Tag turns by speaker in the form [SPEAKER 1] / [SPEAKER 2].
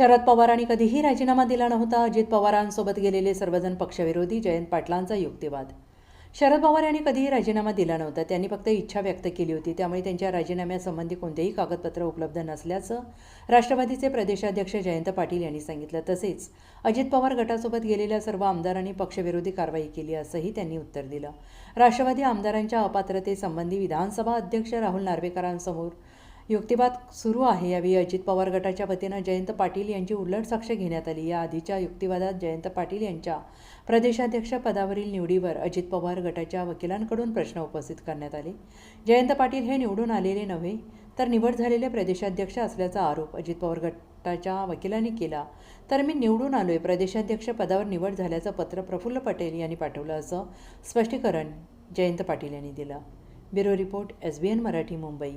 [SPEAKER 1] शरद पवारांनी कधीही राजीनामा दिला नव्हता. अजित पवारांसोबत गेलेले सर्वजण पक्षविरोधी. जयंत पाटलांचा युक्तिवाद. शरद पवार यांनी कधीही राजीनामा दिला नव्हता. त्यांनी फक्त इच्छा व्यक्त केली होती. त्यामुळे त्यांच्या राजीनाम्यासंबंधी कोणतेही कागदपत्र उपलब्ध नसल्याचं राष्ट्रवादीचे प्रदेशाध्यक्ष जयंत पाटील यांनी सांगितलं. तसेच अजित पवार गटासोबत गेलेल्या सर्व आमदारांनी पक्षविरोधी कारवाई केली असंही त्यांनी उत्तर दिलं. राष्ट्रवादी आमदारांच्या अपात्रतेसंबंधी विधानसभा अध्यक्ष राहुल नार्वेकरांसमोर युक्तिवाद सुरू आहे. यावेळी अजित पवार गटाच्या वतीनं जयंत पाटील यांची उलट साक्ष घेण्यात आली. या आधीच्या युक्तिवादात जयंत पाटील यांच्या प्रदेशाध्यक्ष पदावरील निवडीवर अजित पवार गटाच्या वकिलांकडून प्रश्न उपस्थित करण्यात आले. जयंत पाटील हे निवडून आलेले नव्हे तर निवड झालेले प्रदेशाध्यक्ष असल्याचा आरोप अजित पवार गटाच्या वकिलांनी केला. तर मी निवडून आलोय. प्रदेशाध्यक्ष पदावर निवड झाल्याचं पत्र प्रफुल्ल पटेल यांनी पाठवलं असं स्पष्टीकरण जयंत पाटील यांनी दिलं. Bureau report S B N Marathi Mumbai.